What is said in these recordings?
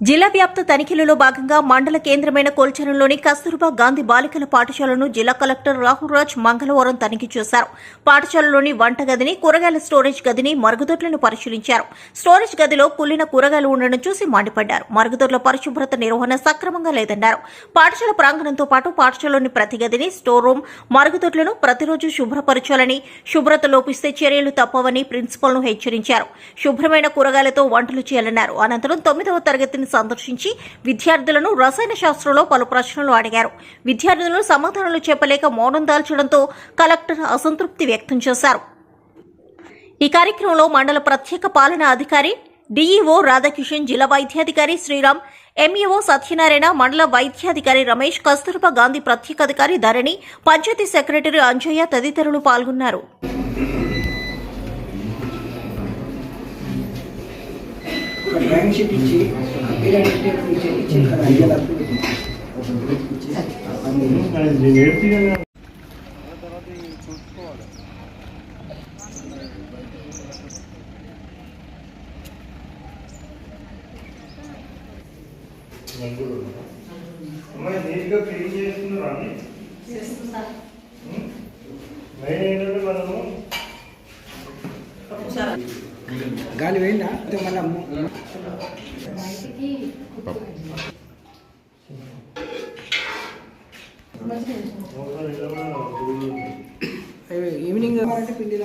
జిల్లా వ్యాప్త తనిఖీలలో భాగంగా మండల కేంద్రమైన కొల్చరంలోని కస్తూర్బా గాంధీ బాలికల పాఠశాలను జిల్లా కలెక్టర్ రాహుల్ రాజ్ మంగళవారం తనిఖీ చేశారు. పాఠశాలలోని వంటగదిని కూరగాయల స్టోరేజ్ గదిని మరుగుదొడ్లను పరిశీలించారు. స్టోరేజ్ గదిలో కుళ్ళిన కూరగాయలు ఉండడం చూసి మండిపడ్డారు. మరుగుదొడ్ల పరిశుభ్రత నిర్వహణ సక్రమంగా లేదన్నారు. పాఠశాల ప్రాంగణంతో పాటు పాఠశాలలోని ప్రతి గదిని స్టోర్ రూమ్ మరుగుదొడ్లను ప్రతిరోజు శుభ్రపరచాలని శుభ్రత లోపిస్తే చర్యలు తప్పవని ప్రిన్సిపల్ను హెచ్చరించారు. శుభ్రమైన కూరగాయలతో వంటలు చేయాలన్నారు. అనంతరం తొమ్మిదవ తరగతిని సందర్శించి విద్యార్థులను రసాయన శాస్త్రంలో పలు ప్రశ్నలు అడిగారు. విద్యార్థులు సమాధానాలు చెప్పలేక మౌనం దాల్చడంతో కలెక్టర్ అసంతృప్తి వ్యక్తం చేశారు. ఈ కార్యక్రమంలో మండల ప్రత్యేక పాలనా అధికారి డీఈఓ రాధాకిషన్ జిల్లా వైద్యాధికారి శ్రీరామ్ ఎంఈఓ సత్యనారాయణ మండల వైద్యాధికారి రమేష్ కస్తూర్బా గాంధీ ప్రత్యేక అధికారి ధరణి పంచాయతీ సెక్రటరీ అంజయ్య తదితరులు పాల్గొన్నారు. ఒక డ్రాయింగ్ షీట్ ఇచ్చి టేప్ ఇచ్చి ఇక్కడ అయ్యేటప్పుడు అమ్మాయి నీట్గా క్లీన్ చేస్తున్నారు అన్ని? మెయిన్ ఏంటంటే మనము గాలి పోయిందా? మళ్ళా ఈవినింగ్ అంటే పిండి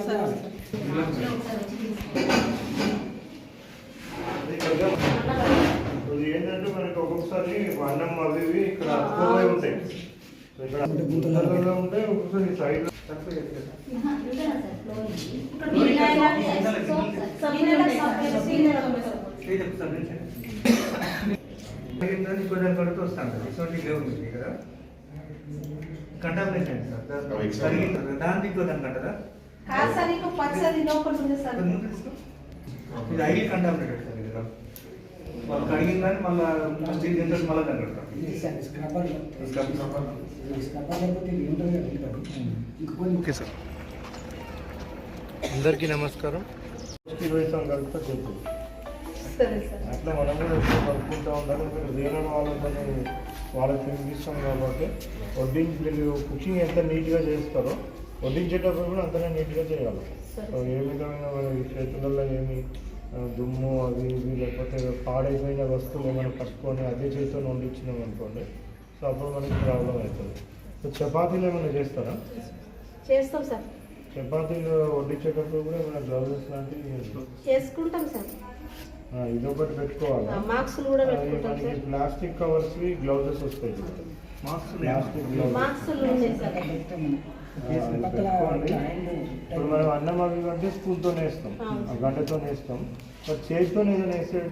ఏంటంటే మనకి ఒక్కొక్కసారి అన్నం అవి ఇక్కడ ఉంటాయి. ఇక్కడ ఉంటాయి ఒక్కొక్కసారి సైడ్ కొడుతూ వస్తాను సార్ ఇటువంటి లేవు మీకు కదా కంటామినేషన్ సార్. దాని- దాన్ని ఇంకో తీసుకో. ఇది ఐడి కంటామినేటెడ్ సార్ ఇది వాళ్ళు కడిగిందని మళ్ళీ స్టీల్ మళ్ళీ దాన్ని కడతాం ఓకే సార్. అందరికీ నమస్కారం. ఇరవై చెప్తుంది సరే సార్. అట్లా మనం కూడా ఎక్కువ కలుపుకుంటూ ఉండాలి. మీరు వేరే వాళ్ళతో వాళ్ళకి తినిపిస్తాం కాబట్టి వడ్డించి వీళ్ళు కుకింగ్ ఎంత నీట్గా చేస్తారో వడ్డించేటప్పుడు కూడా అంతనే నీట్గా చేయాలి. ఏ విధమైన మన చేతులలో ఏమి దుమ్ము అవి ఇవి లేకపోతే పాడైపోయిన వస్తువులు ఏమైనా పట్టుకొని అదే చేతితో వండించినాం అనుకోండి సో అప్పుడు మనకి ప్రాబ్లం అవుతుంది. సో చపాతీలు ఏమైనా చేస్తారా? చేస్తాం సార్. చపాతీలు వడ్డించేటప్పుడు కూడా ఏమైనా గ్లౌజెస్ లాంటివి చేసుకుంటాం సార్. ఆ, ఇదొకటి పెట్టుకోవాలి. మార్క్స్లు కూడా పెట్టుకుంటాం సార్. ప్లాస్టిక్ కవర్స్ గ్లౌజెస్ వస్తాయి. ఇప్పుడు మనం అన్నం అవి అంటే స్పూన్తో వేస్తాం. గంటతో వేస్తాం. చేతితో ఏదైనా వేసే